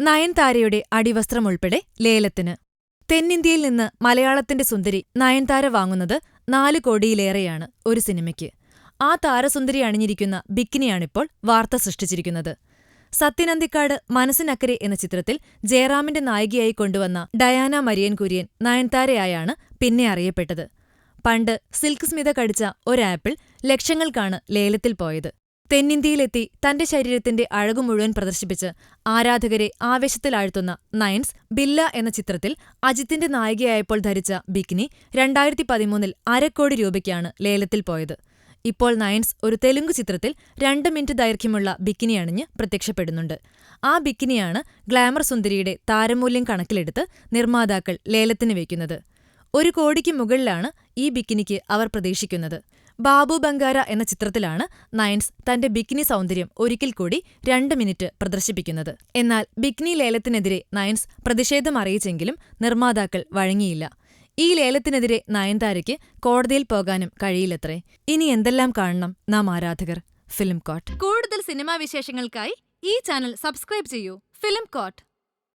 നയൻതാരയുടെ അടിവസ്ത്രം ഉൾപ്പെടെ ലേലത്തിന്. തെന്നിന്ത്യയിൽ നിന്ന് മലയാളത്തിന്റെ സുന്ദരി നയൻതാര വാങ്ങുന്നത് നാല് കോടിയിലേറെയാണ് ഒരു സിനിമയ്ക്ക്. ആ താരസുന്ദരി അണിഞ്ഞിരിക്കുന്ന ബിക്കിനിയാണിപ്പോൾ വാർത്ത സൃഷ്ടിച്ചിരിക്കുന്നത്. സത്യനന്ദിക്കാട് മനസ്സിനക്കരെ എന്ന ചിത്രത്തിൽ ജയറാമിന്റെ നായികയായി കൊണ്ടുവന്ന ഡയാന മരിയൻ കുര്യൻ നയൻതാരയായാണ് പിന്നെ അറിയപ്പെട്ടത്. പണ്ട് സിൽക്ക് സ്മിത കടിച്ച ഒരാപ്പിൾ ലക്ഷങ്ങൾക്കാണ് ലേലത്തിൽ പോയത്. തെന്നിന്ത്യയിലെത്തി തന്റെ ശരീരത്തിന്റെ അഴകു മുഴുവൻ പ്രദർശിപ്പിച്ച് ആരാധകരെ ആവേശത്തിലാഴ്ത്തുന്ന നയൻസ് ബില്ല എന്ന ചിത്രത്തിൽ അജിത്തിന്റെ നായികയായപ്പോൾ ധരിച്ച ബിക്കിനി രണ്ടായിരത്തി പതിമൂന്നിൽ അരക്കോടി രൂപയ്ക്കാണ് ലേലത്തിൽ പോയത്. ഇപ്പോൾ നയൻസ് ഒരു തെലുങ്ക് ചിത്രത്തിൽ രണ്ട് മിനിറ്റ് ദൈർഘ്യമുള്ള ബിക്കിനി അണിഞ്ഞ് പ്രത്യക്ഷപ്പെടുന്നുണ്ട്. ആ ബിക്കിനിയാണ് ഗ്ലാമർ സുന്ദരിയുടെ താരമൂല്യം കണക്കിലെടുത്ത് നിർമ്മാതാക്കൾ ലേലത്തിന് വയ്ക്കുന്നത്. ഒരു കോടിക്ക് മുകളിലാണ് ഈ ബിക്കിനിക്ക് അവർ പ്രതീക്ഷിക്കുന്നത്. ബാബു ബംഗാര എന്ന ചിത്രത്തിലാണ് നയൻസ് തന്റെ ബിക്കിനി സൗന്ദര്യം ഒരിക്കൽ കൂടി രണ്ട് മിനിറ്റ് പ്രദർശിപ്പിക്കുന്നത്. എന്നാൽ ബിക്കിനി ലേലത്തിനെതിരെ നയൻസ് പ്രതിഷേധം അറിയിച്ചെങ്കിലും നിർമ്മാതാക്കൾ വഴങ്ങിയില്ല. ഈ ലേലത്തിനെതിരെ നയൻതാരയ്ക്ക് കോടതിയിൽ പോകാനും കഴിയില്ലത്രേ. ഇനി എന്തെല്ലാം കാണണം നാം ആരാധകർ? ഫിലിം കോട്ട്. കൂടുതൽ സിനിമാ വിശേഷങ്ങൾക്കായി ഈ ചാനൽ സബ്സ്ക്രൈബ് ചെയ്യൂ. Film coat.